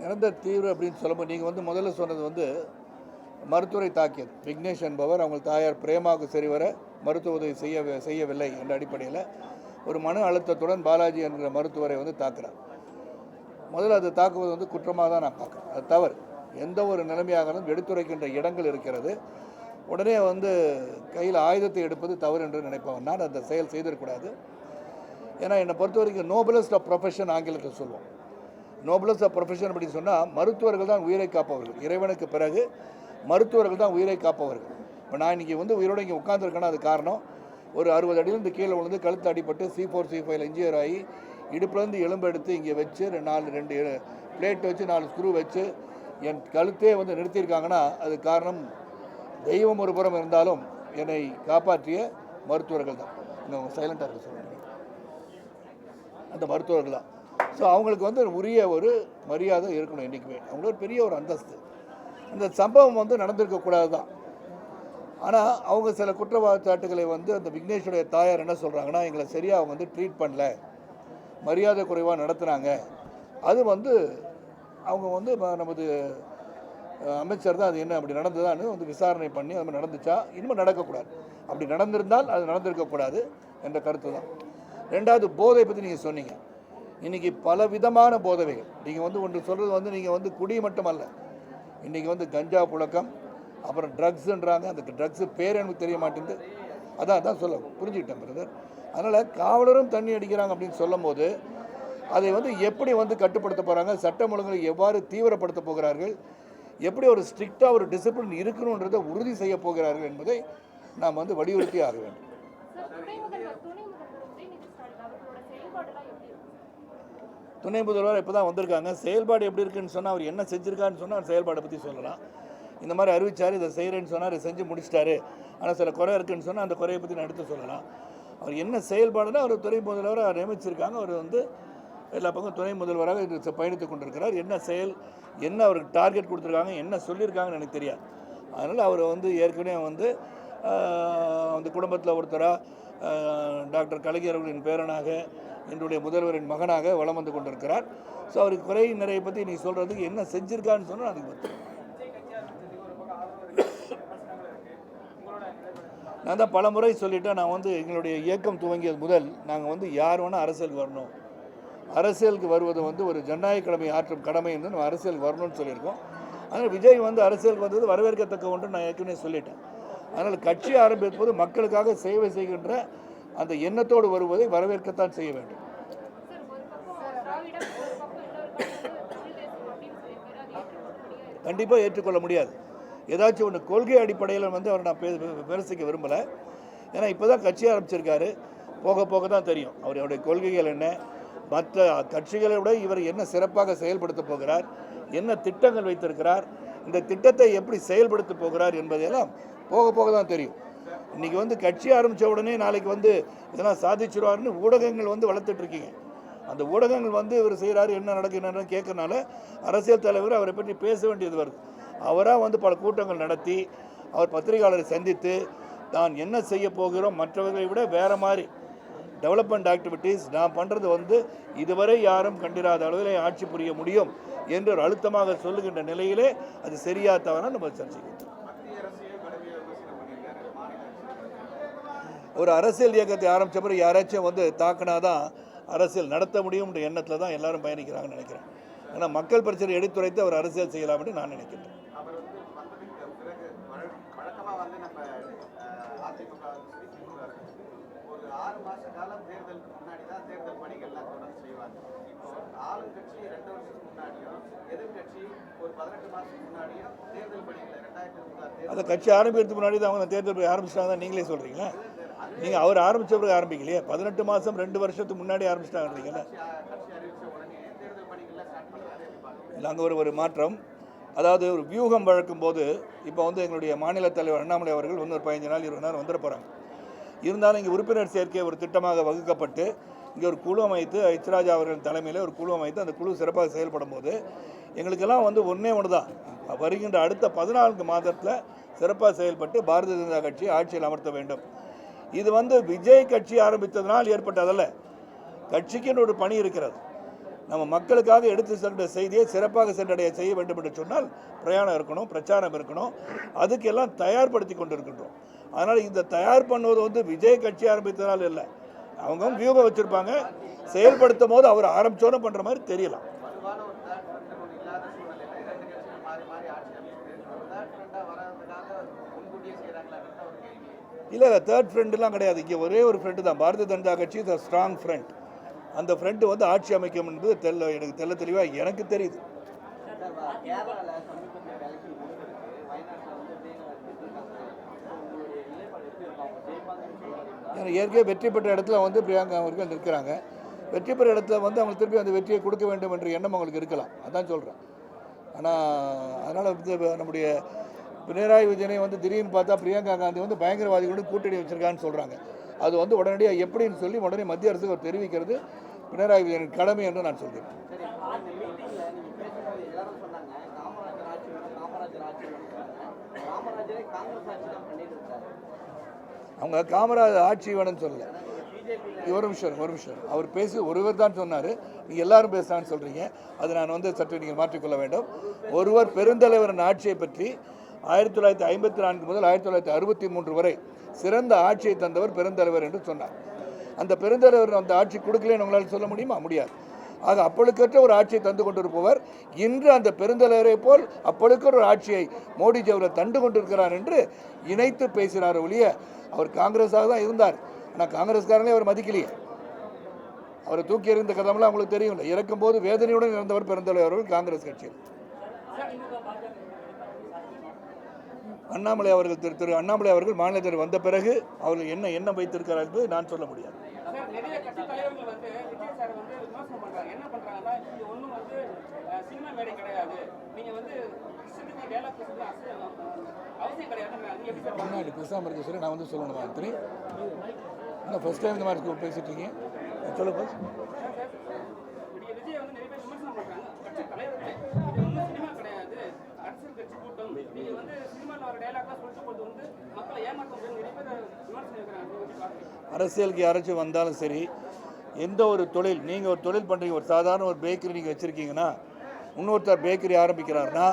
நிரந்தர தீவிரம் அப்படின்னு சொல்லும்போது நீங்கள் வந்து முதல்ல சொன்னது வந்து மருத்துவரை தாக்கியது. விக்னேஷ் என்பவர் அவங்க தாயார் பிரேமாவுக்கு சரிவர மருத்துவ உதவி செய்ய செய்யவில்லை என்ற அடிப்படையில் ஒரு மன அழுத்தத்துடன் பாலாஜி என்கிற மருத்துவரை வந்து தாக்குறார். முதல்ல அது தாக்குவது வந்து குற்றமாக தான் நான் பார்க்குறேன். அது தவறு. எந்த ஒரு நிலைமையாகவும் எடுத்துரைக்கின்ற இடங்கள் இருக்கிறது. உடனே வந்து கையில் ஆயுதத்தை எடுப்பது தவறு என்று நினைப்பவன். நான் அந்த செயல் செய்திருக்கூடாது ஏன்னா என்னை பொறுத்த வரைக்கும் நோபலஸ்ட் ஆஃப் ப்ரொஃபஷன் ஆங்கிலத்தில் சொல்லுவோம். நோபலஸ் ஆஃப் ப்ரொஃபஷன் அப்படின்னு சொன்னால் மருத்துவர்கள் தான் உயிரை காப்பவர்கள். இறைவனுக்கு பிறகு மருத்துவர்கள் தான் உயிரை காப்பவர்கள். இப்போ நான் இன்றைக்கி வந்து உயிரோடு இங்கே உட்காந்துருக்கேன்னா அது காரணம். ஒரு அறுபது அடியிலேருந்து கீழே விழுந்து கழுத்து அடிபட்டு சி ஃபோர் சி ஃபைவ்ல இன்ஜியர் ஆகி இடுப்புலேருந்து எலும்பு எடுத்து இங்கே வச்சு ரெண்டு நாலு ரெண்டு பிளேட் வச்சு நாலு ஸ்க்ரூ வச்சு என் கழுத்தே வந்து நிறுத்தியிருக்காங்கன்னா அது காரணம் தெய்வம் ஒரு புறம் இருந்தாலும் என்னை காப்பாற்றிய மருத்துவர்கள் தான். இன்னும் சைலண்டாக இருக்க சொல்லுங்கள் அந்த மருத்துவர்கள் தான். ஸோ அவங்களுக்கு வந்து உரிய ஒரு மரியாதை இருக்கணும் என்றைக்குமே. அவங்களுக்கு ஒரு பெரிய ஒரு அந்தஸ்து. அந்த சம்பவம் வந்து நடந்திருக்கக்கூடாது தான் ஆனால் அவங்க சில குற்றச்சாட்டுகளை வந்து அந்த விக்னேஷுடைய தாயார் என்ன சொல்கிறாங்கன்னா எங்களை சரியாக அவங்க வந்து ட்ரீட் பண்ணல. மரியாதை குறைவாக நடத்துகிறாங்க அது வந்து அவங்க வந்து நமது அமைச்சர் தான் அது என்ன அப்படி நடந்ததான்னு வந்து விசாரணை பண்ணி அது மாதிரி நடந்துச்சா? இனிமேல் நடக்கக்கூடாது. அப்படி நடந்திருந்தால் அது நடந்திருக்கக்கூடாது என்ற கருத்து தான் ரெண்டாவது போதை பற்றி நீங்கள் சொன்னீங்க. இன்றைக்கி பல விதமான போதவைகள். நீங்கள் வந்து ஒன்று சொல்கிறது வந்து நீங்கள் வந்து குடி மட்டுமல்ல. இன்றைக்கி வந்து கஞ்சா புழக்கம் அப்புறம் ட்ரக்ஸுன்றாங்க. அந்த ட்ரக்ஸு பேர் எனக்கு தெரிய மாட்டேங்குது. அதான் அதான் சொல்ல புரிஞ்சுக்கிட்டேன் பிரதர் அதனால் காவலரும் தண்ணி அடிக்கிறாங்க அப்படின்னு சொல்லும்போது அதை வந்து எப்படி வந்து கட்டுப்படுத்த போகிறாங்க சட்டம் ஒழுங்குகளை எவ்வாறு தீவிரப்படுத்த போகிறார்கள்? எப்படி ஒரு ஸ்ட்ரிக்டாக ஒரு டிசிப்ளின் இருக்கணுன்றதை உறுதி செய்ய போகிறார்கள் என்பதை நாம் வந்து வலியுறுத்தி ஆக வேண்டும் சார் துணை முதல்வர் துணை முதல்வர் உதயநிதி ஸ்டாலின் அவர்களோட செயல்பாடுலாம் எப்படி இருக்கும் துணை முதல்வர் இப்போ தான் வந்திருக்காங்க. செயல்பாடு எப்படி இருக்குன்னு சொன்னால் அவர் என்ன செஞ்சுருக்காருன்னு சொன்னால் அவர் செயல்பாடை பற்றி சொல்லலாம். இந்த மாதிரி அறிவிச்சார் இதை செய்கிறேன்னு சொன்னார் செஞ்சு முடிச்சிட்டாரு. ஆனால் சில குறை இருக்குன்னு சொன்னால் அந்த குறையை பற்றி நான் எடுத்து சொல்லலாம். அவர் என்ன செயல்பாடுனா அவர் துணை முதல்வராக நியமிச்சிருக்காங்க. அவர் வந்து எல்லா பக்கம் துணை முதல்வராக இது பயணித்து கொண்டிருக்கிறார். என்ன செயல் என்ன அவருக்கு டார்கெட் கொடுத்துருக்காங்க என்ன சொல்லியிருக்காங்கன்னு எனக்கு தெரியாது. அதனால் அவர் வந்து ஏற்கனவே வந்து அந்த குடும்பத்தில் ஒருத்தராக டாக்டர் கலைஞர் அவர்களின் பேரனாக என்னுடைய முதல்வரின் மகனாக வளம் வந்து கொண்டிருக்கிறார். ஸோ அவருக்கு குறை நிறைய பற்றி நீ சொல்கிறதுக்கு என்ன செஞ்சிருக்கான்னு சொன்னால் அதுக்கு பற்றி நான் தான் பல முறை சொல்லிவிட்டேன் நான் வந்து எங்களுடைய இயக்கம் துவங்கியது முதல் நாங்கள் வந்து யார் வேணால் அரசியலுக்கு வரணும். அரசியலுக்கு வருவது வந்து ஒரு ஜனநாயக கடமை ஆற்றும் கடமை என்று நம்ம அரசியலுக்கு வரணும்னு சொல்லியிருக்கோம். அதனால் விஜய் வந்து அரசியலுக்கு வந்தது வரவேற்கத்தக்க ஒன்று நான் ஏற்கனவே சொல்லிட்டேன். அதனால் கட்சி ஆரம்பிப்பது மக்களுக்காக சேவை செய்கின்ற அந்த எண்ணத்தோடு வருவதை வரவேற்கத்தான் செய்ய வேண்டும். கண்டிப்பாக ஏற்றுக்கொள்ள முடியாது. ஏதாச்சும் ஒன்று கொள்கை அடிப்படையில் வந்து அவர் நான் விமர்சிக்க விரும்பலை. ஏன்னா இப்போ தான் கட்சி ஆரம்பிச்சிருக்காரு. போக போக தான் தெரியும். அவருடைய கொள்கைகள் என்ன? மற்ற கட்சிகளை விட இவர் என்ன சிறப்பாக செயல்படுத்த போகிறார்? என்ன திட்டங்கள் வைத்திருக்கிறார்? இந்த திட்டத்தை எப்படி செயல்படுத்த போகிறார் என்பதையெல்லாம் போக போக தான் தெரியும். இன்றைக்கி வந்து கட்சி ஆரம்பித்த உடனே நாளைக்கு வந்து இதெல்லாம் சாதிச்சிருவாருன்னு ஊடகங்கள் வந்து வளர்த்துட்ருக்கீங்க அந்த ஊடகங்கள் வந்து இவர் செய்கிறாரு என்ன நடக்குது என்னன்னு கேட்கறனால அரசியல் தலைவர் அவரை பற்றி பேச வேண்டியது வருது. அவராக வந்து பல கூட்டங்கள் நடத்தி அவர் பத்திரிகையாளரை சந்தித்து தான் என்ன செய்ய போகிறோம்? மற்றவர்களை விட வேறு மாதிரி டெவலப்மெண்ட் ஆக்டிவிட்டீஸ் நான் பண்ணுறது வந்து இதுவரை யாரும் கண்டிராத அளவில் ஆட்சி புரிய முடியும் என்று ஒரு அழுத்தமாக சொல்லுகின்ற நிலையிலே அது சரியா தவறான நம்ம சர்ச்சைக்கிறோம் ஒரு அரசியல் இயக்கத்தை ஆரம்பித்த பிறகு யாராச்சும் வந்து தாக்கினாதான் அரசியல் நடத்த முடியும்ன்ற எண்ணத்தில் தான் எல்லாரும் பயணிக்கிறாங்கன்னு நினைக்கிறேன். ஏன்னா மக்கள் பிரச்சனை எடுத்துரைத்து அவர் அரசியல் செய்யலாம்னு நான் நினைக்கிறேன். தான் அந்த கட்சி ஆரம்பிக்கிறதுக்கு முன்னாடி தான் அவங்க தேர்தல் ஆரம்பிச்சிட்டாங்க தான் நீங்களே சொல்கிறீங்களா நீங்கள் அவர் ஆரம்பித்த பிறகு ஆரம்பிக்கலையே? பதினெட்டு மாதம் ரெண்டு வருஷத்துக்கு முன்னாடி ஆரம்பிச்சிட்டாங்கன்றீங்களா நாங்கள் ஒரு ஒரு மாற்றம். அதாவது ஒரு வியூகம் வழக்கும் போது இப்போ வந்து எங்களுடைய மாநில தலைவர் அண்ணாமலை அவர்கள் இன்னொரு பதினஞ்சு நாள் இருபது நேரம் வந்துட போகிறாங்க இருந்தாலும் இங்கே உறுப்பினர் சேர்க்கை ஒரு திட்டமாக வகுக்கப்பட்டு இங்கே ஒரு குழு அமைத்து ஐச்சராஜா அவர்கள் தலைமையில் ஒரு குழு அமைத்து அந்த குழு சிறப்பாக செயல்படும் போது எங்களுக்கெல்லாம் வந்து ஒன்றே ஒன்று தான் வருகின்ற அடுத்த பதினான்கு மாதத்தில் சிறப்பாக செயல்பட்டு பாரதிய ஜனதா கட்சி ஆட்சியில் அமர்த்த வேண்டும். இது வந்து விஜய் கட்சி ஆரம்பித்ததனால் ஏற்பட்டதல்ல. கட்சிக்குன்னு ஒரு பணி இருக்கிறது. நம்ம மக்களுக்காக எடுத்து சென்ற செய்தியை சிறப்பாக சென்றடைய செய்ய வேண்டும் என்று சொன்னால் பிரயாணம் இருக்கணும் பிரச்சாரம் இருக்கணும். அதுக்கெல்லாம் தயார்படுத்தி கொண்டிருக்கின்றோம். அதனால் இந்த தயார் பண்ணுவது வந்து விஜய் கட்சி ஆரம்பித்ததால் இல்லை. அவங்க வியூகம் வச்சுருப்பாங்க. செயல்படுத்தும் போது அவர் ஆரம்பித்தோன்னு பண்ணுற மாதிரி தெரியலாம் வலுவான ஒரு தேர்ட் ஃப்ரண்ட் ஒன்று இல்லாத சூழ்நிலையில் ரெண்டு கட்சிகள் மாறி மாறி ஆட்சி அமைக்குது தேர்ட் ஃப்ரண்டாக வராததுக்காக முன்கூட்டியே செய்கிறாங்களான்ற ஒரு கேள்வி இல்லை இல்லை தேர்ட் ஃப்ரெண்டுலாம் கிடையாது. இங்கே ஒரே ஒரு ஃப்ரெண்டு தான். பாரதிய ஜனதா கட்சி இஸ் ஸ்ட்ராங் ஃப்ரெண்ட் அந்த ஃப்ரெண்டு வந்து ஆட்சி அமைக்கும் என்பது தெல்ல எனக்கு தெல்ல தெளிவாக எனக்கு தெரியுது. ஏற்கனவே வெற்றி பெற்ற இடத்துல வந்து பிரியாங்கா அவர்கள் நிற்கிறாங்க. வெற்றி பெற்ற இடத்துல வந்து அவங்க திருப்பி அந்த வெற்றியை கொடுக்க வேண்டும் என்ற எண்ணம் அவங்களுக்கு இருக்கலாம். அதான் சொல்கிறேன் ஆனால் அதனால் வந்து நம்முடைய பினராயி விஜயனை வந்து திடீர்னு பார்த்தா பிரியங்கா காந்தி வந்து பயங்கரவாதிகளோட கூட்டணி வச்சிருக்கான்னு சொல்கிறாங்க அது வந்து உடனடியாக எப்படின்னு சொல்லி உடனே மத்திய அரசுக்கு அவர் தெரிவிக்கிறது பினராயி விஜயனின் கடமை என்று நான் சொல்கிறேன் காமராஜர் ஆட்சி வேணும் அவங்க காமராஜர் ஆட்சி வேணும்னு சொல்லலை. ஒரு நிமிஷம் ஒரு நிமிஷம். அவர் பேசி ஒருவர் தான் சொன்னார். நீங்கள் எல்லாரும் பேசுகிறான்னு சொல்கிறீங்க அது நான் வந்து சற்று நீங்கள் மாற்றிக்கொள்ள வேண்டும். ஒருவர் பெருந்தலைவரின் ஆட்சியை பற்றி ஆயிரத்தி தொள்ளாயிரத்தி ஐம்பத்தி நான்கு முதல் ஆயிரத்தி தொள்ளாயிரத்தி அறுபத்தி மூன்று வரை சிறந்த ஆட்சியை தந்தவர் பெருந்தலைவர் என்று சொன்னார். அந்த பெருந்தலைவர் அந்த ஆட்சி கொடுக்கலன்னு உங்களால் சொல்ல முடியுமா? முடியாது. ஆக அப்பொழுக்கற்ற ஒரு ஆட்சியை தந்து கொண்டிருப்பவர் இன்று அந்த பெருந்தலைவரை போல் அப்பளுக்கிற ஒரு ஆட்சியை மோடிஜி அவரை தண்டு கொண்டிருக்கிறார் என்று இணைத்து பேசினார் ஒழிய அவர் காங்கிரஸாக தான் இருந்தார். ஆனால் காங்கிரஸ்காரனே அவர் மதிக்கலையே. அவரை தூக்கி எறிந்த கதமெல்லாம் அவங்களுக்கு தெரியும் இறக்கும் இறக்கும்போது வேதனையுடன் இறந்தவர் பெருந்தலைவர் அவர்கள் காங்கிரஸ் கட்சியில். அண்ணாமலை அவர்கள் திரு திரு அண்ணாமலை அவர்கள் மாநிலத்தில் வந்த பிறகு அவர்கள் என்ன எண்ணம் வைத்திருக்கிறார் என்பதை நான் சொல்ல முடியாது. முன்னாடி பேசாமல் இருக்க சொல்லி நான் வந்து சொல்லணும் அத்தனை. என்ன ஃபர்ஸ்ட் டைம் இந்த மாதிரி பேசிட்டு இருக்கீங்க? அரசியலுக்கு யாராச்சும் வந்தாலும் சரி எந்த ஒரு தொழில் நீங்கள் ஒரு தொழில் பண்ணுறீங்க ஒரு சாதாரண ஒரு பேக்கரி நீங்கள் வச்சுருக்கீங்கன்னா இன்னொருத்தர் பேக்கரி ஆரம்பிக்கிறாருன்னா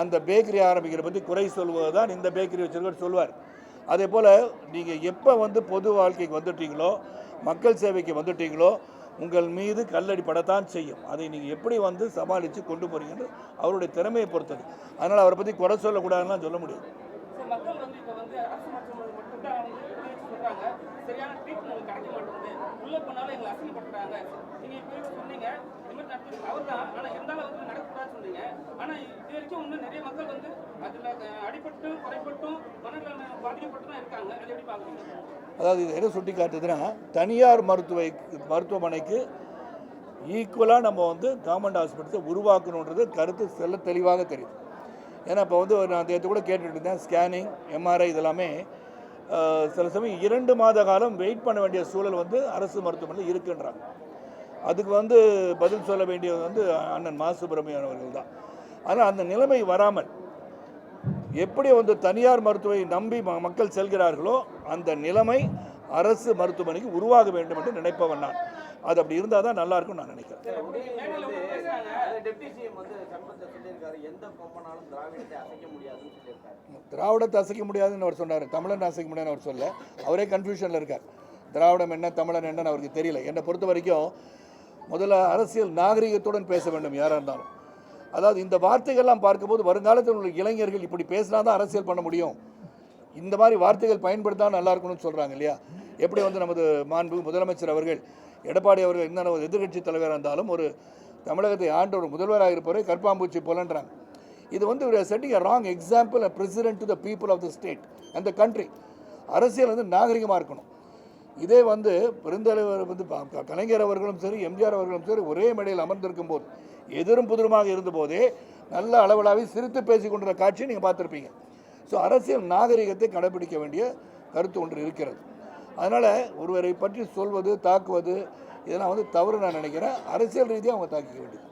அந்த பேக்கரி ஆரம்பிக்கிற பற்றி குறை சொல்வது தான் இந்த பேக்கரி வச்சிருக்கவர் சொல்வார். அதே போல் நீங்கள் எப்போ வந்து பொது வாழ்க்கைக்கு வந்துட்டீங்களோ மக்கள் சேவைக்கு வந்துட்டீங்களோ உங்கள் மீது கல்லடி படத்தான் செய்யும். அதை நீங்கள் எப்படி வந்து சமாளித்து கொண்டு போகிறீங்கன்னு அவருடைய திறமையை பொறுத்தது. அதனால் அவரை பற்றி குறை சொல்லக்கூடாதுன்னு சொல்ல முடியாது சார் மக்கள் வந்து இப்போ வந்து அரசு மருத்துவமனை மட்டும் தான் வந்து குறி வச்சு சொல்றாங்க சரியான ட்ரீட்மெண்ட் கிடைக்க மாட்டேங்குது. உள்ளே போனாலும் எங்களை அசிங்கப்படுத்துறாங்க. நீங்கள் இப்போ சொன்னீங்க இந்த மாதிரி நடத்துறது அவர் தான் ஆனால் இருந்தாலும் வந்து நடக்கக்கூடாது சொன்னீங்க. ஆனால் இது வரைக்கும் இன்னும் நிறைய மக்கள் வந்து அதில் அடிபட்டு குறைபட்டும் மனநிலை பாதிக்கப்பட்டு தான் இருக்காங்க. அது எப்படி பார்க்குறீங்க? அதாவது இது என்ன சுட்டி காட்டுதுன்னா தனியார் மருத்துவ மருத்துவமனைக்கு ஈக்குவலாக நம்ம வந்து கவர்மெண்ட் ஹாஸ்பிட்டலை உருவாக்கணுன்றது கருத்து செல்ல தெளிவாக தெரியுது. ஏன்னா இப்போ வந்து நான் நேற்று கூட கேட்டுட்டு இருந்தேன் ஸ்கேனிங் எம்ஆர்ஐ இதெல்லாமே சில சமயம் இரண்டு மாத காலம் வெயிட் பண்ண வேண்டிய சூழல் வந்து அரசு மருத்துவமனையில் இருக்குன்றாங்க. அதுக்கு வந்து பதில் சொல்ல வேண்டியது வந்து அண்ணன் மா. சுப்பிரமணியன் அவர்கள் தான். ஆனால் அந்த நிலைமை வராமல் எப்படி வந்து தனியார் மருத்துவை நம்பி ம- மக்கள் செல்கிறார்களோ அந்த நிலைமை அரசு மருத்துவமனைக்கு உருவாக வேண்டும் என்று நினைப்பவன் நான். அது அப்படி இருந்தால் தான் நல்லா இருக்கும்னு நான் நினைக்கிறேன். திராவிடத்தை அசைக்க முடியாதுன்னு அவர் சொன்னார். தமிழன் அசைக்க முடியாதுன்னு அவர் சொல்ல அவரே கன்ஃபியூஷனில் இருக்கார். திராவிடம் என்ன தமிழன் என்னன்னு அவருக்கு தெரியல. என்னை பொறுத்த வரைக்கும் முதல்ல அரசியல் நாகரிகத்துடன் பேச வேண்டும் யாராக இருந்தாலும். அதாவது இந்த வார்த்தைகள்லாம் பார்க்கும்போது வருங்காலத்தில் உள்ள இளைஞர்கள் இப்படி பேசினா தான் அரசியல் பண்ண முடியும். இந்த மாதிரி வார்த்தைகள் பயன்படுத்தா நல்லா இருக்கணும்னு சொல்கிறாங்க இல்லையா? எப்படி வந்து நமது மாண்பு முதலமைச்சர் அவர்கள் எடப்பாடி அவர்கள் என்ன ஒரு எதிர்க்கட்சி தலைவராக இருந்தாலும் ஒரு தமிழகத்தை ஆண்ட ஒரு முதல்வராக இருப்பவரை கற்பாம்பூச்சி போலன்றாங்க. இது வந்து setting wrong example a president to the people of the state அந்த கண்ட்ரி அரசியல் வந்து நாகரிகமாக இருக்கணும். இதே வந்து பெருந்தலைவர் வந்து கலைஞர் அவர்களும் சரி எம்ஜிஆர் அவர்களும் சரி ஒரே மேடையில் அமர்ந்திருக்கும் போது எதிரும் புதிருமாக இருந்தபோதே நல்ல அளவலாவி சிரித்து பேசிக் கொண்டிருந்த காட்சியை நீங்கள் பார்த்துருப்பீங்க. ஸோ அரசியல் நாகரிகத்தை கடைபிடிக்க வேண்டிய கருத்து ஒன்று இருக்கிறது. அதனால் ஒருவரை பற்றி சொல்வது தாக்குவது இதெல்லாம் வந்து தவறு நான் நினைக்கிறேன். அரசியல் ரீதியாக அவங்க தாக்கிக்க வேண்டியது.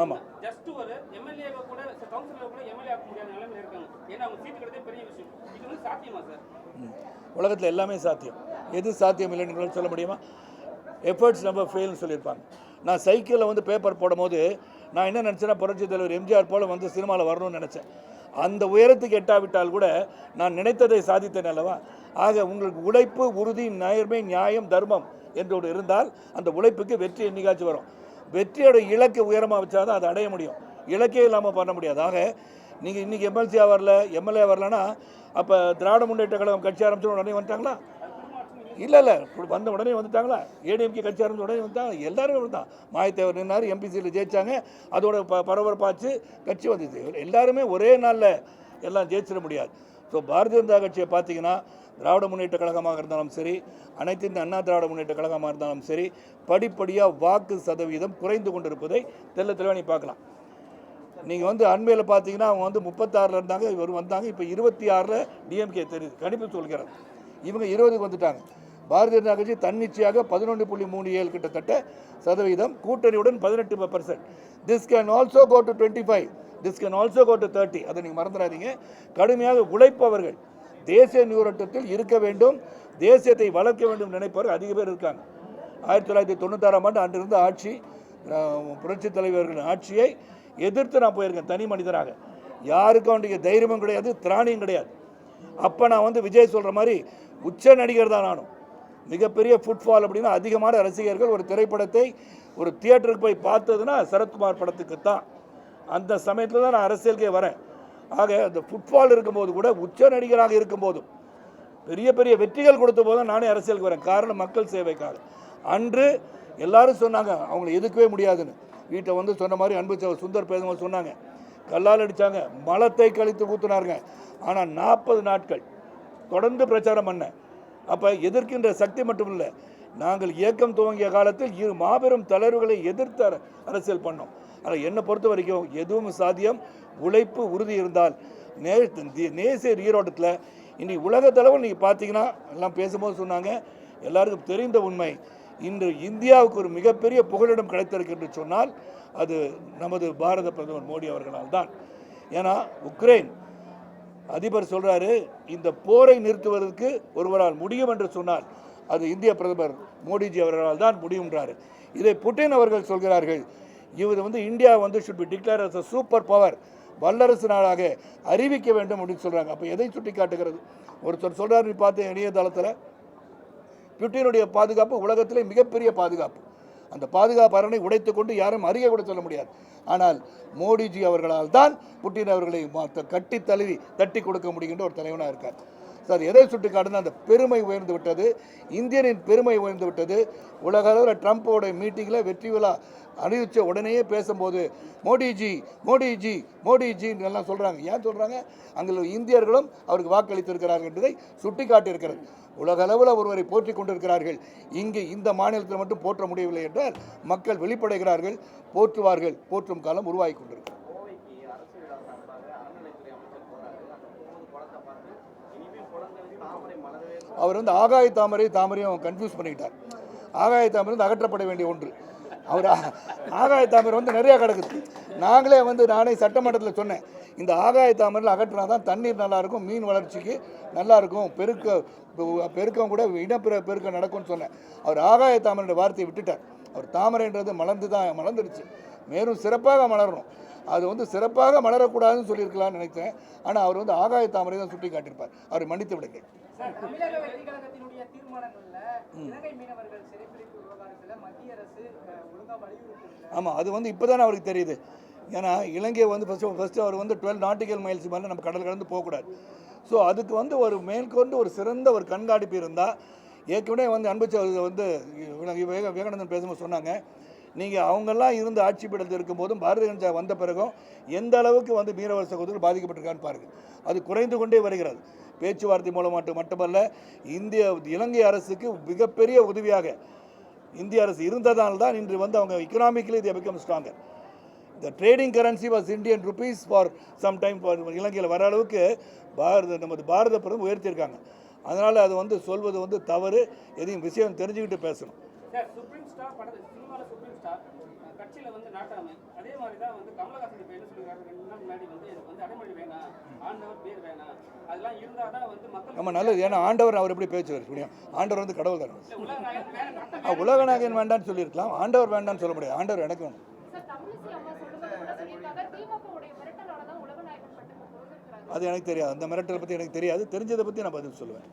ஆமாம் ஜஸ்ட் ஒரு எம்எல்ஏ கூட கவுன்சிலர் கூட எம்எல்ஏ ஆக்க முடியாத நிலைமையில இருக்காங்க. ஏன்னா அவங்க சீட்டு கிடைத்தே பெரிய விஷயம். இது வந்து சாத்தியமா சார்? உலகத்தில் எல்லாமே சாத்தியம். எது சாத்தியம் இல்லைன்னு சொல்ல முடியுமா? எஃபர்ட்ஸ் நம்ம ஃபெயில்னு சொல்லியிருப்பாங்க. நான் சைக்கிளில் வந்து பேப்பர் போடும்போது நான் என்ன நினச்சேன்னா புரட்சி தலைவர் எம்ஜிஆர் போல் வந்து சினிமாவில் வரணும்னு நினச்சேன். அந்த உயரத்துக்கு எட்டாவிட்டால் கூட நான் நினைத்ததை சாதித்தேன் அல்லவா? ஆக உங்களுக்கு உழைப்பு உறுதி நேர்மை நியாயம் தர்மம் என்றோடு இருந்தால் அந்த உழைப்புக்கு வெற்றி என்னைக்காச்சும் வரும். வெற்றியோட இலக்கு உயரமாக வச்சாதான் அதை அடைய முடியும். இலக்கே இல்லாமல் பண்ண முடியாது. ஆக நீங்கள் இன்றைக்கி எம்எல்சியாக வரல எம்எல்ஏ வரலன்னா அப்போ திராவிட முன்னேற்ற கழகம் கட்சி ஆரம்பிச்சு உடனே வந்துட்டாங்களா? இல்லை இல்லை. வந்த உடனே வந்துட்டாங்களா? ஏடிஎம்கே கட்சி ஆரம்பிச்ச உடனே வந்துட்டாங்க எல்லாருமே தான் மாயத்தேவர் நின்னார் எம்பிசியில் ஜெயிச்சாங்க. அதோட ப பரபரப்பாச்சு கட்சி வந்துச்சு. எல்லாருமே ஒரே நாளில் எல்லாம் ஜெயிச்சிட முடியாது. ஸோ பாரதிய ஜனதா கட்சியை பார்த்தீங்கன்னா திராவிட முன்னேற்ற கழகமாக இருந்தாலும் சரி அனைத்து இந்த அண்ணா திராவிட முன்னேற்ற கழகமாக இருந்தாலும் சரி படிப்படியாக வாக்கு சதவீதம் குறைந்து கொண்டிருப்பதை தெல்ல தெளிவாக நீ பார்க்கலாம். நீங்கள் வந்து அண்மையில் பார்த்தீங்கன்னா அவங்க வந்து முப்பத்தாறில் இருந்தாங்க இவர் வந்தாங்க. இப்போ இருபத்தி ஆறில் டிஎம்கே தெரியுது. கணிப்பு சொல்கிறார். இவங்க இருபதுக்கு வந்துட்டாங்க. பாரதிய ஜனதா கட்சி தன்னிச்சையாக பதினொன்று புள்ளி மூணு ஏழு கிட்டத்தட்ட சதவீதம் கூட்டணியுடன் பதினெட்டு percent this can also go to twenty five this can also go to thirty அதை நீங்கள் மறந்துடாதீங்க. கடுமையாக உழைப்பவர்கள் தேசிய நீரோட்டத்தில் இருக்க வேண்டும் தேசியத்தை வளர்க்க வேண்டும் நினைப்பவர்கள் அதிக பேர் இருக்காங்க. ஆயிரத்தி தொள்ளாயிரத்தி தொண்ணூத்தாறாம் ஆண்டு அன்றிருந்த ஆட்சி புரட்சி புரட்சித் தலைவர்களின் ஆட்சியை எதிர்த்து நான் போயிருக்கேன் தனி மனிதராக யாருக்கும் அவனுடைய தைரியமும் கிடையாது திராணியும் கிடையாது. அப்போ நான் வந்து விஜய் சொல்கிற மாதிரி உச்ச நடிகர் தான் நானும். மிகப்பெரிய ஃபுட்ஃபால் அப்படின்னா அதிகமான ரசிகர்கள் ஒரு திரைப்படத்தை ஒரு தியேட்டருக்கு போய் பார்த்ததுன்னா சரத்குமார் படத்துக்கு தான் அந்த சமயத்தில் தான் நான் அரசியலுக்கே வரேன். ஆக அந்த ஃபுட்பால் இருக்கும்போது கூட உச்ச நடிகராக இருக்கும்போதும் பெரிய பெரிய வெற்றிகள் கொடுத்த போதும் நானே அரசியலுக்கு வரேன். காரணம் மக்கள் சேவைக்காக. அன்று எல்லாரும் சொன்னாங்க அவங்கள எதுக்கவே முடியாதுன்னு. வீட்டை வந்து சொன்ன மாதிரி அன்பு சுந்தர் பேசும்போது சொன்னாங்க. கல்லால் அடித்தாங்க மலத்தை கழித்து ஊத்துனாருங்க. ஆனால் நாற்பது நாட்கள் தொடர்ந்து பிரச்சாரம் பண்ணேன். அப்போ எதிர்க்கின்ற சக்தி மட்டும் இல்லை. நாங்கள் இயக்கம் துவங்கிய காலத்தில் இரு மாபெரும் தளர்வுகளை எதிர்த்து அரசியல் பண்ணோம். ஆனால் என்னை பொறுத்த வரைக்கும் எதுவும் சாத்தியம். உழைப்பு உறுதி இருந்தால் நே நேசியர் ஈரோட்டத்தில் இன்னைக்கு உலகத்தளவு நீங்கள் பார்த்தீங்கன்னா எல்லாம் பேசும்போது சொன்னாங்க. எல்லாருக்கும் தெரிந்த உண்மை. இன்று இந்தியாவுக்கு ஒரு மிகப்பெரிய புகலிடம் கிடைத்திருக்கு என்று சொன்னால் அது நமது பாரத பிரதமர் மோடி அவர்களால் தான். ஏன்னா உக்ரைன் அதிபர் சொல்கிறாரு இந்த போரை நிறுத்துவதற்கு ஒருவரால் முடியும் என்று சொன்னால் அது இந்திய பிரதமர் மோடிஜி அவர்களால் தான் முடியும்ன்றார். இதை புட்டின் அவர்கள் சொல்கிறார்கள் இவர் வந்து இந்தியா வந்து should be declare as a super power வல்லரசு நாளாக அறிவிக்க வேண்டும் அப்படின்னு சொல்கிறாங்க அப்போ எதை சுட்டி காட்டுகிறது ஒருத்தர் சொல்கிறார் நீ பார்த்தேன் இணையதளத்தில் புட்டினுடைய பாதுகாப்பு உலகத்திலே மிகப்பெரிய பாதுகாப்பு. அந்த பாதுகாப்பு அரணை உடைத்துக்கொண்டு யாரும் அருகே கூட சொல்ல முடியாது. ஆனால் மோடிஜி அவர்களால் தான் புட்டின் அவர்களை கட்டி தழுவி தட்டி கொடுக்க முடிகின்ற ஒரு தலைவனாக இருக்கார். சார் எதை சுட்டி அந்த பெருமை உயர்ந்து விட்டது. இந்தியனின் பெருமை உயர்ந்து விட்டது. உலக அளவில் ட்ரம்ப்போட மீட்டிங்கில் வெற்றி விழா அணிவிச்ச உடனேயே பேசும்போது மோடிஜி மோடிஜி மோடிஜின்னு எல்லாம் சொல்கிறாங்க ஏன் சொல்கிறாங்க அங்கே இந்தியர்களும் அவருக்கு வாக்களித்திருக்கிறார்கள் என்பதை சுட்டி காட்டியிருக்கிறது உலக அளவில் ஒருவரை போற்றி கொண்டிருக்கிறார்கள். இங்கே இந்த மாநிலத்தில் மட்டும் போற்ற முடியவில்லை என்றால் மக்கள் வெளிப்படைகிறார்கள் போற்றுவார்கள் போற்றும் காலம் உருவாகி கொண்டிருக்கிறது கோவைக்கு அரசு விழா சார்பாக அறநிலைத்துறை அமைச்சர் போறாரு அந்த போகும்போது குளத்தை பார்த்து இனிமேல் குளங்கள் தாமரை மலரவே அவர் வந்து ஆகாய தாமரை தாமரையும் கன்ஃபியூஸ் பண்ணிக்கிட்டார். ஆகாய தாமரை வந்து அகற்றப்பட வேண்டிய ஒன்று. அவர் ஆகாய தாமரை வந்து நிறையா கிடக்குது. நாங்களே வந்து நானே சட்டமன்றத்தில் சொன்னேன் இந்த ஆகாய தாமரையில் அகற்றினா தான் தண்ணீர் நல்லாயிருக்கும் மீன் வளர்ச்சிக்கு நல்லாயிருக்கும் பெருக்க பெருக்கம் கூட இனப்பெரு பெருக்கம் நடக்கும்னு சொன்னேன். அவர் ஆகாய தாமரை வார்த்தையை விட்டுட்டார். அவர் தாமரைன்றது மலர்ந்து தான் மலர்ந்துடுச்சு மேலும் சிறப்பாக மலரணும். அது வந்து சிறப்பாக மலரக்கூடாதுன்னு சொல்லியிருக்கலாம்னு நினைத்தேன். ஆனால் அவர் வந்து ஆகாய தாமரை தான் சுட்டி காட்டியிருப்பார் அவர் மன்னித்து விடுங்கள். தமிழக வெற்றி கழகத்தினுடைய தீர்மானங்கள்ல இலங்கை மீனவர்கள் சிறைப்பிடிப்பு விவகாரத்துல மத்திய அரசு அஹ், ஒழுங்கா வலியுறுத்தல ஆமாம் அது வந்து இப்போ தானே அவருக்கு தெரியுது. ஏன்னா இலங்கை வந்து ஃபஸ்ட்டு ஃபஸ்ட்டு அவர் வந்து டுவெல் நாட்டிக்கல் மைல்ஸ் மேலே நம்ம கடல் கடந்து போகக்கூடாது. ஸோ அதுக்கு வந்து ஒரு மேற்கொண்டு ஒரு சிறந்த ஒரு கண்காணிப்பு இருந்தால் ஏற்கனவே வந்து அன்பு சகோதரர் வந்து விவேக விவேகானந்தன் பேசும்போது சொன்னாங்க நீங்கள் அவங்கெல்லாம் இருந்து ஆட்சி பீடத்தில் இருக்கும்போதும் பாரதிய ஜனதா வந்த பிறகும் எந்த அளவுக்கு வந்து மீனவர் சகோதரர்கள் பாதிக்கப்பட்டிருக்கான்னு பாருங்கள் அது குறைந்து கொண்டே வருகிறது. பேச்சுவார்த்தை மூலமாட்டு மட்டுமல்ல இந்திய இலங்கை அரசுக்கு மிகப்பெரிய உதவியாக இந்திய அரசு இருந்ததால் தான் இன்று வந்து அவங்க economically they become stronger the trading currency was Indian rupees for some time இலங்கையில் வர அளவுக்கு பாரத நமது பாரத பிரதமர் உயர்த்தியிருக்காங்க. அதனால் அது வந்து சொல்வது வந்து தவறு எதையும் விஷயம் தெரிஞ்சுக்கிட்டு பேசணும். கட்சியில் வந்து நாட்டாமை அதே மாதிரி தான் வந்து கமலஹாசன் என்ன சொல்லுறாரு ரெண்டு நாள் முன்னாடி வந்து எனக்கு வந்து அடைமொழி வேணாம் ஆண்டவர் பேர் வேணாம் அதெல்லாம் இருந்தால் தான் வந்து மக்கள் நம்ம நல்லது. ஏன்னா ஆண்டவர் அவர் எப்படி பேச்சு முடியும் ஆண்டவர் வந்து கடவுள் தானே உலகநாயகன் வேண்டாம்னு சொல்லியிருக்கலாம். ஆண்டவர் வேண்டாம்னு சொல்ல முடியாது. ஆண்டவர் எனக்கு வேணும். சார் தமிழிசை அம்மா சொல்லும்போது கூட சொல்லியிருக்காங்க. திமுக உடைய மிரட்டலால தான் உலகநாயகன் பட்டத்தை பிறந்திருக்கிறாங்க அது எனக்கு தெரியாது. அந்த மிரட்டலை பற்றி எனக்கு தெரியாது. தெரிஞ்சதை பற்றி நான் பதில் சொல்லுவேன்.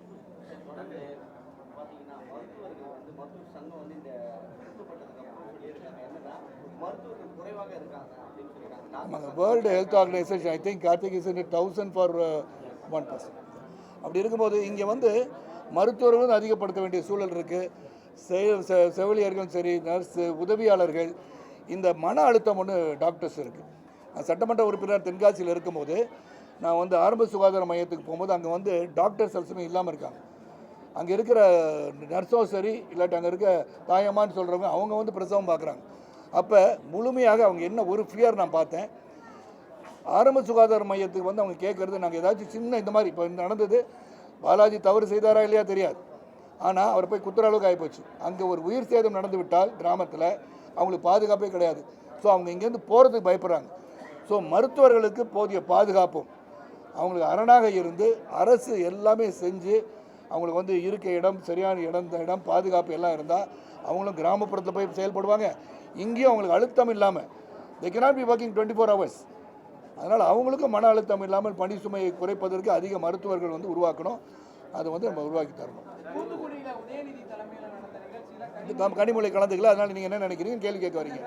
World health organisation I think Karthik is in thousand for one person அப்படி இருக்கும்போது இங்கே வந்து மருத்துவர்களும் அதிகப்படுத்த வேண்டிய சூழல் இருக்குது செவிலியர்களும் சரி நர்ஸு உதவியாளர்கள் இந்த மன அழுத்தம் ஒன்று டாக்டர்ஸ் இருக்குது நான் சட்டமன்ற உறுப்பினர் தென்காசியில் இருக்கும்போது நான் வந்து ஆரம்ப சுகாதார மையத்துக்கு போகும்போது அங்கே வந்து டாக்டர்ஸ் அரசுமே இல்லாமல் இருக்காங்க. அங்கே இருக்கிற நர்ஸும் சரி இல்லாட்டி அங்கே இருக்க தாயம்மான்னு சொல்கிறவங்க அவங்க வந்து பிரசவம் பார்க்குறாங்க அப்போ முழுமையாக அவங்க என்ன ஒரு ஃபியர் நான் பார்த்தேன். ஆரம்ப சுகாதார மையத்துக்கு வந்து அவங்க கேட்குறது நாங்கள் ஏதாச்சும் சின்ன இந்த மாதிரி இப்போ நடந்தது பாலாஜி தவறு செய்தாரா இல்லையா தெரியாது. ஆனால் அவர் போய் குத்துற அளவுக்கு ஆகிப்போச்சு அங்கே ஒரு உயிர் சேதம் நடந்து விட்டால் கிராமத்தில் அவங்களுக்கு பாதுகாப்பே கிடையாது. ஸோ அவங்க இங்கேருந்து போகிறதுக்கு பயப்படுறாங்க. ஸோ மருத்துவர்களுக்கு போதிய பாதுகாப்பும் அவங்களுக்கு அரணாக இருந்து அரசு எல்லாமே செஞ்சு அவங்களுக்கு வந்து இருக்க இடம் சரியான இடம் இந்த இடம் பாதுகாப்பு எல்லாம் இருந்தால் அவங்களும் கிராமப்புறத்தில் போய் செயல்படுவாங்க. இங்கேயும் அவங்களுக்கு அழுத்தம் இல்லாமல் they cannot be working twenty four hours அதனால் அவங்களுக்கும் மன அழுத்தம் இல்லாமல் பணி சுமையை குறைப்பதற்கு அதிக மருத்துவர்கள் வந்து உருவாக்கணும். அதை வந்து நம்ம உருவாக்கி தரணும். கனிமொழி கலந்துக்கல அதனால் நீங்கள் என்ன நினைக்கிறீங்கன்னு கேள்வி கேட்க வரீங்க.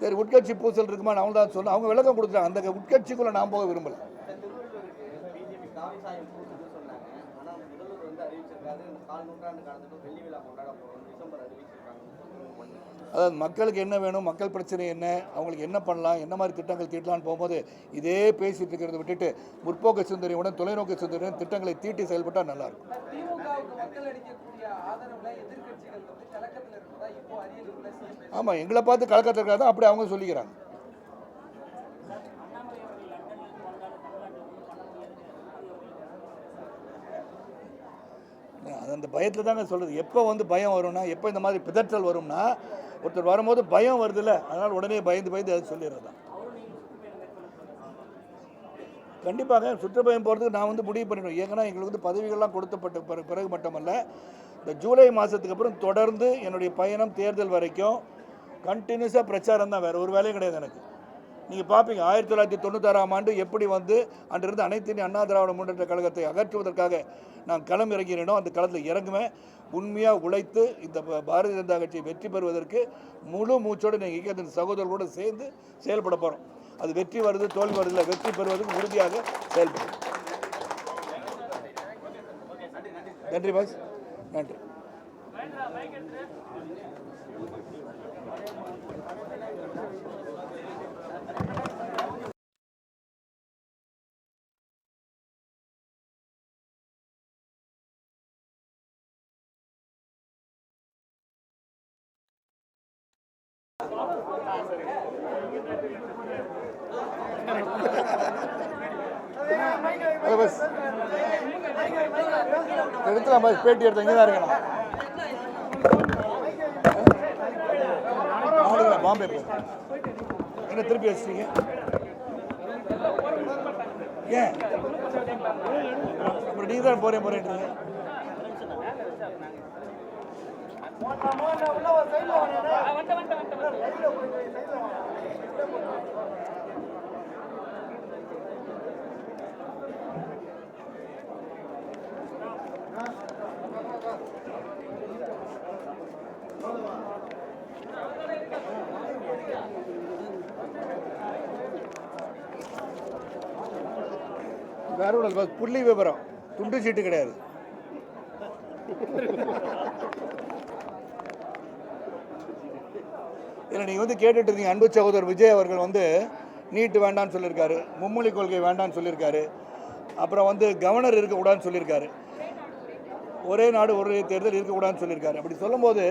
சரி உட்கட்சி பூசல் இருக்குமான்னு அவங்க தான் சொன்ன அவங்க விளக்கம் கொடுத்துட்டாங்க. அந்த உட்கட்சிக்குள்ளே நான் போக விரும்பலை. காவி சாயம் பூசுன்னு சொன்னாங்க. ஆனால் முதல்வர் வந்து அறிவிச்சிருக்காரு இந்த கால் நூற்றாண்டு காலத்துக்கு வெள்ளி விழா கொண்டாட போகிறோம் டிசம்பர் அறிவிச்சிருக்காங்க அதாவது மக்களுக்கு என்ன வேணும் மக்கள் பிரச்சனை என்ன அவங்களுக்கு என்ன பண்ணலாம் என்ன மாதிரி திட்டங்கள் தீட்டலாம்னு போகும்போது இதே பேசிட்டு இருக்கிறத விட்டுட்டு முற்போக்கு சிந்தனையுடன் தொலைநோக்கு சிந்தனையுடன் திட்டங்களை தீட்டி செயல்பட்டால் இருக்கிறதா அரியலூர்ல சிஎம் ஆமாம் எங்களை பார்த்து கலக்கத்தில் இருக்காது அப்படி அவங்க சொல்லிக்கிறாங்க. அந்த பயத்தில் தாங்க சொல்கிறது எப்போ வந்து பயம் வரும்னா எப்போ இந்த மாதிரி பிதற்றல் வரும்னா ஒருத்தர் வரும்போது பயம் வருதுல்ல அதனால் உடனே பயந்து பயந்து அதை சொல்லிடுறது தான் கண்டிப்பாக சுற்றுப்பயணம் போகிறதுக்கு நான் வந்து முடிவு பண்ணிடுவேன். ஏன்னா எங்களுக்கு வந்து பதவிகள்லாம் கொடுத்தப்பட்ட பிறகு பிறகு மட்டுமல்ல இந்த ஜூலை மாதத்துக்கு அப்புறம் தொடர்ந்து என்னுடைய பயணம் தேர்தல் வரைக்கும் கண்டினியூஸாக பிரச்சாரம் தான். வேறு ஒரு வேலையும் கிடையாது எனக்கு. நீங்கள் பார்ப்பீங்க ஆயிரத்தி தொள்ளாயிரத்தி தொண்ணூத்தாறாம் ஆண்டு எப்படி வந்து அன்றிருந்து அனைத்து அண்ணா திராவிட முன்னேற்ற கழகத்தை அகற்றுவதற்காக நான் களம் இறங்கினோ அந்த களத்தில் இறங்குவேன். உண்மையாக உழைத்து இந்த ப- பாரதிய ஜனதா கட்சியை வெற்றி பெறுவதற்கு முழு மூச்சோடு நீங்கள் இயக்கத்தின் சகோதரர்களோடு சேர்ந்து செயல்பட போகிறோம் அது வெற்றி வருது தோல்வி வருதில்லை வெற்றி பெறுவதற்கு உறுதியாக செயல்படும் நன்றி பாஸ் நன்றி ஹலோ பஸ் எடுத்து நம்ம பேட்டி எடுத்து இங்கே தான் இருக்கணும் பாம்பே என்ன திருப்பி வச்சிட்டீங்க ஏன்? அப்புறம் நீங்கள் தான் போகிறேன் போகிறேன்றீங்க வேற ஒன்றும் புள்ளி விவரம். துண்டு சீட்டு கிடையாது. இல்லை நீங்கள் வந்து கேட்டுட்டு இருந்தீங்க. அன்பு சகோதரர் விஜய் அவர்கள் வந்து நீட்டு வேண்டாம்னு சொல்லியிருக்காரு. மும்மொழி கொள்கை வேண்டாம்னு சொல்லியிருக்காரு. அப்புறம் வந்து கவர்னர் இருக்கக்கூடாதுன்னு சொல்லியிருக்காரு. ஒரே நாடு ஒரே தேர்தல் இருக்கக்கூடாதுன்னு சொல்லியிருக்காரு. அப்படி சொல்லும்போது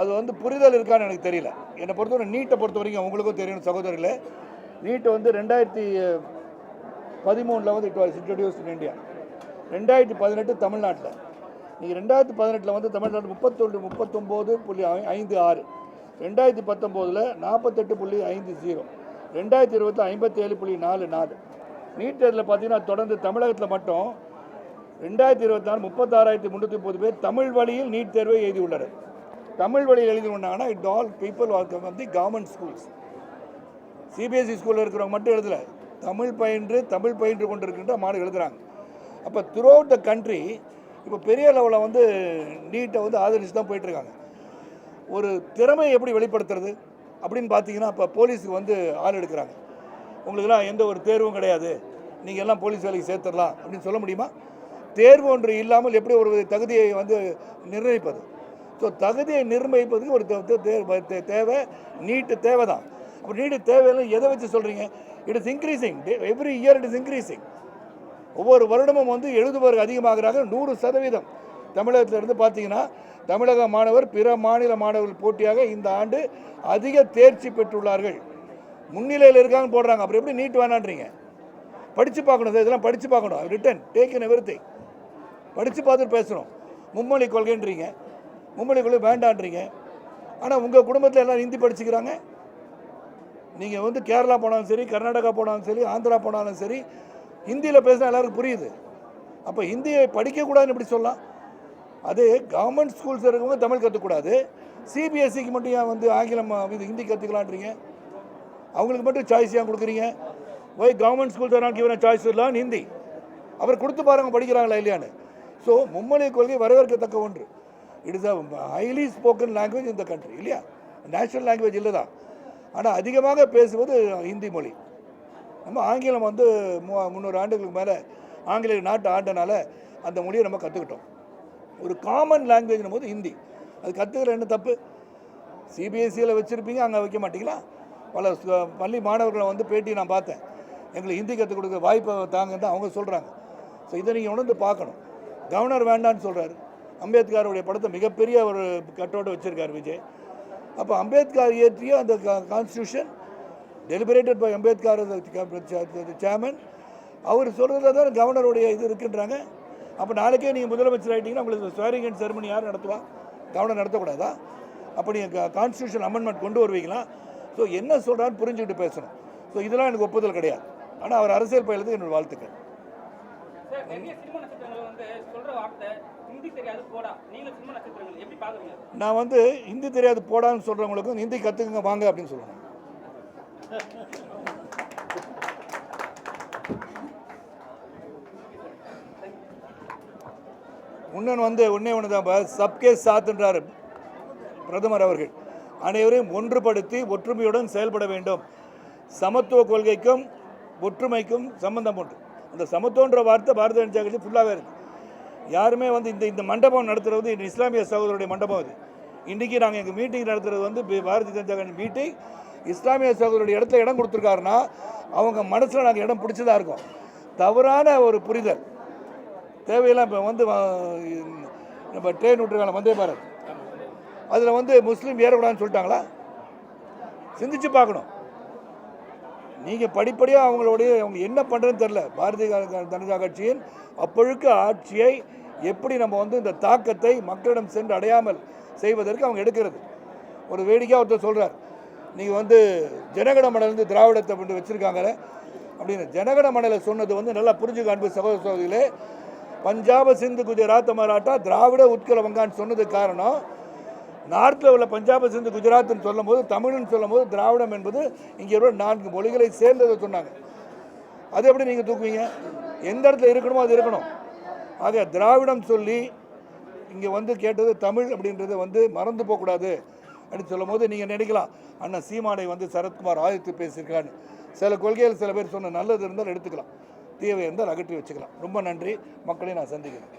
அது வந்து புரிதல் இருக்கான்னு எனக்கு தெரியல. என்னை பொறுத்தவரை நீட்டை பொறுத்த வரைக்கும் உங்களுக்கும் தெரியும் சகோதரில் நீட்டு வந்து ரெண்டாயிரத்தி பதிமூணில் வந்து it was introduced in India ரெண்டாயிரத்தி பதினெட்டு தமிழ்நாட்டில். நீங்கள் ரெண்டாயிரத்தி பதினெட்டில் வந்து தமிழ்நாடு முப்பத்தொன்று முப்பத்தொம்போது புள்ளி ஐந்து ஆறு. ரெண்டாயிரத்தி பத்தொம்போதில் நாற்பத்தெட்டு புள்ளி ஐந்து ஜீரோ ரெண்டாயிரத்தி இருபத்தில் ஐம்பத்தேழு புள்ளி நாலு நாலு. நீட் தேர்வில் பார்த்தீங்கன்னா தொடர்ந்து தமிழகத்தில் மட்டும் ரெண்டாயிரத்தி இருபத்தி நாலு முப்பத்தாறாயிரத்தி முந்நூற்றி முப்பது பேர் தமிழ் வழியில் நீட் தேர்வை எழுதியுள்ளனர் தமிழ் வழியில் எழுதினாங்கன்னா இட் ஆல் பீப்புள் வந்து கவர்மெண்ட் ஸ்கூல்ஸ் சிபிஎஸ்சி ஸ்கூலில் இருக்கிறவங்க மட்டும் எழுதலை. தமிழ் பயின்று தமிழ் பயின்று கொண்டிருக்கின்ற மாணவர்கள் எழுதுகிறாங்க அப்போ த்ரூ அவுட் த கண்ட்ரி இப்போ பெரிய லெவலில் வந்து நீட்டை வந்து ஆதரிச்சு தான் போயிட்டுருக்காங்க. ஒரு திறமையை எப்படி வெளிப்படுத்துறது அப்படின்னு பார்த்தீங்கன்னா இப்போ போலீஸுக்கு வந்து ஆள் எடுக்கிறாங்க. உங்களுக்கெல்லாம் எந்த ஒரு தேர்வும் கிடையாது. நீங்கள் எல்லாம் போலீஸ் வேலைக்கு சேர்த்துடலாம் அப்படின்னு சொல்ல முடியுமா? தேர்வு ஒன்று இல்லாமல் எப்படி ஒரு தகுதியை வந்து நிர்ணயிப்பது? ஸோ தகுதியை நிர்ணயிப்பதுக்கு ஒரு தே- தேவை நீட்டு தேவை தான் அப்போ நீட்டு தேவையில்லை எதை வச்சு சொல்கிறீங்க it is increasing every year it is increasing ஒவ்வொரு வருடமும் வந்து எழுதுபவர் அதிகமாகிறாங்க நூறு சதவீதம். தமிழகத்திலிருந்து பார்த்தீங்கன்னா தமிழக மாணவர் பிற மாநில மாணவர்கள் போட்டியாக இந்த ஆண்டு அதிக தேர்ச்சி பெற்றுள்ளார்கள். முன்னிலையில் இருக்காங்கன்னு போடுறாங்க. அப்புறம் எப்படி நீட் வேணான்றீங்க? படித்து பார்க்கணும் சார். இதெல்லாம் படித்து பார்க்கணும். ரிட்டன் டேக் இன் எவ்ரி படித்து பார்த்துட்டு பேசுகிறோம் மும்மொழி கொள்கைன்றீங்க. மும்மொழி கொள்கை வேண்டான்றீங்க. ஆனால் உங்கள் குடும்பத்தில் எல்லாம் ஹிந்தி படிச்சுக்கிறாங்க. நீங்கள் வந்து கேரளா போனாலும் சரி கர்நாடகா போனாலும் சரி ஆந்திரா போனாலும் சரி ஹிந்தியில் பேசினா எல்லாருக்கும் புரியுது. அப்போ ஹிந்தியை படிக்கக்கூடாதுன்னு இப்படி சொல்லலாம்? அது கவர்மெண்ட் ஸ்கூல்ஸ் இருக்கவங்க தமிழ் கற்றுக்கூடாது சிபிஎஸ்சிக்கு மட்டும் ஏன் வந்து ஆங்கிலம் இது ஹிந்தி கற்றுக்கலான்றீங்க அவங்களுக்கு மட்டும் சாய்ஸ் ஏன் கொடுக்குறீங்க? Why government schools are not given choice இல்லான்னு Hindi அவர் கொடுத்து பாருங்க படிக்கிறாங்களா இல்லையான்னு. ஸோ மும்மொழி கொள்கை வரவேற்கத்தக்க ஒன்று. It is a highly spoken language இந்த கண்ட்ரி இல்லையா? நேஷனல் லாங்குவேஜ் இல்லை தான் ஆனால் அதிகமாக பேசுவது ஹிந்தி மொழி. நம்ம ஆங்கிலம் வந்து மு- முந்நூறு ஆண்டுகளுக்கு மேலே ஆங்கிலேய நாட்டை ஆண்டனால அந்த மொழியை நம்ம கற்றுக்கிட்டோம் ஒரு காமன் லாங்குவேஜ்னும் போது ஹிந்தி. அது கற்றுக்கிற என்ன தப்பு? சிபிஎஸ்சியில் வச்சுருப்பீங்க அங்கே வைக்க மாட்டீங்களா? பல சு- பள்ளி மாணவர்களை வந்து பேட்டி நான் பார்த்தேன். எங்களுக்கு ஹிந்தி கற்றுக் கொடுக்க வாய்ப்பை தாங்கன்னு தான் அவங்க சொல்கிறாங்க ஸோ இதை நீங்கள் உணர்ந்து பார்க்கணும். கவர்னர் வேண்டான்னு சொல்கிறாரு அம்பேத்கருடைய படத்தை மிகப்பெரிய ஒரு கட்டோட வச்சுருக்கார் விஜய். அப்போ அம்பேத்கர் இயற்றிய அந்த constitution deliberated by Ambedkar chairman அவர் சொல்கிறதுல தான் கவர்னருடைய இது இருக்குன்றாங்க. அப்போ நாளைக்கே நீங்கள் முதலமைச்சர் ஆகிட்டீங்கன்னா உங்களுக்கு ஸ்வேரிங் அண்ட் செரமனி யார் நடத்துவா? கவர்னர் நடத்தக்கூடாதா? அப்போ நீங்கள் கான்ஸ்டியூஷன் அமெண்ட்மெண்ட் கொண்டு வருவீங்களா? ஸோ என்ன சொல்கிறான்னு புரிஞ்சுக்கிட்டு பேசணும். ஸோ இதெல்லாம் எனக்கு ஒப்புதல் கிடையாது. ஆனால் அவர் அரசியல் பயிலத்துக்கு என்னோட வாழ்த்துக்கள். நான் வந்து ஹிந்தி தெரியாது போடான்னு சொல்கிறவங்களுக்கும் ஹிந்தி கற்றுக்குங்க வாங்க அப்படின்னு சொல்லணும் முன்னன் வந்து ஒன்றே ஒன்று தான் சப்கே சாத்துன்றார் பிரதமர் அவர்கள். அனைவரையும் ஒன்றுபடுத்தி ஒற்றுமையுடன் செயல்பட வேண்டும். சமத்துவ கொள்கைக்கும் ஒற்றுமைக்கும் சம்பந்தம் உண்டு. அந்த சமத்துவன்ற வார்த்தை பாரதிய ஜனதா கட்சி ஃபுல்லாகவே இருக்குது யாருமே வந்து இந்த இந்த மண்டபம் நடத்துகிறது வந்து இந்த இஸ்லாமிய சகோதரருடைய மண்டபம் அது. இன்றைக்கி நாங்கள் எங்கள் மீட்டிங் நடத்துகிறது வந்து பாரதிய ஜனதா கட்சி மீட்டிங் இஸ்லாமிய சகோதரருடைய இடத்துல இடம் கொடுத்துருக்காருன்னா அவங்க மனசில் நாங்கள் இடம் பிடிச்சதாக இருக்கும். தவறான ஒரு புரிதல். தேவையெல்லாம் இப்போ வந்து நம்ம ட்ரெயின் விட்டுருக்காங்க வந்தே பாரத். அதில் வந்து முஸ்லீம் ஏறக்கூடாதுன்னு சொல்லிட்டாங்களா? சிந்திச்சு பார்க்கணும். நீங்கள் படிப்படியாக அவங்களுடைய அவங்க என்ன பண்ணுறதுன்னு தெரில பாரதிய ஜனதா கட்சியின் அப்பொழுக்கு ஆட்சியை எப்படி நம்ம வந்து இந்த தாக்கத்தை மக்களிடம் சென்று அடையாமல் செய்வதற்கு அவங்க எடுக்கிறது. ஒரு வேடிக்கையாக ஒருத்தர் சொல்கிறார் நீங்கள் வந்து ஜனகணமனிலிருந்து திராவிடத்தை கொண்டு வச்சுருக்காங்களே அப்படின்னு. ஜனகணமனல சொன்னது வந்து நல்லா புரிஞ்சுக்க அன்பு சகோதர சகோதரிகளே பஞ்சாப சிந்து குஜராத் மராட்டா திராவிட உட்கல வங்கான்னு சொன்னதுக்கு காரணம் நார்த்தில் உள்ள பஞ்சாபை சேர்ந்து குஜராத்னு சொல்லும்போது தமிழ்னு சொல்லும்போது திராவிடம் என்பது இங்கே உள்ள நான்கு மொழிகளை சேர்ந்ததை சொன்னாங்க. அது எப்படி நீங்கள் தூக்குவீங்க? எந்த இடத்துல இருக்கணுமோ அது இருக்கணும். ஆக திராவிடம் சொல்லி இங்கே வந்து கேட்டது தமிழ் அப்படின்றது வந்து மறந்து போகக்கூடாது அப்படின்னு சொல்லும் போது நீங்கள் நினைக்கலாம். அண்ணன் சீமானை வந்து சரத்குமார் ஆதித்து பேசியிருக்கான்னு சில கொள்கைகள் சில பேர் சொன்ன நல்லது இருந்தால் எடுத்துக்கலாம். தீவை இருந்தால் அகற்றி வச்சுக்கலாம். ரொம்ப நன்றி. மக்களை நான் சந்திக்கிறேன்.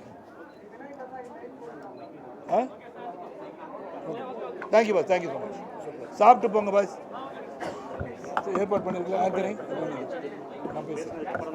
ஆ? Thank you boss thank you so much சாப்பிட்டு போங்க பாஸ் ஏற்பாடு பண்ணியிருக்கல ஆந்தனி நான் பேசுகிறேன்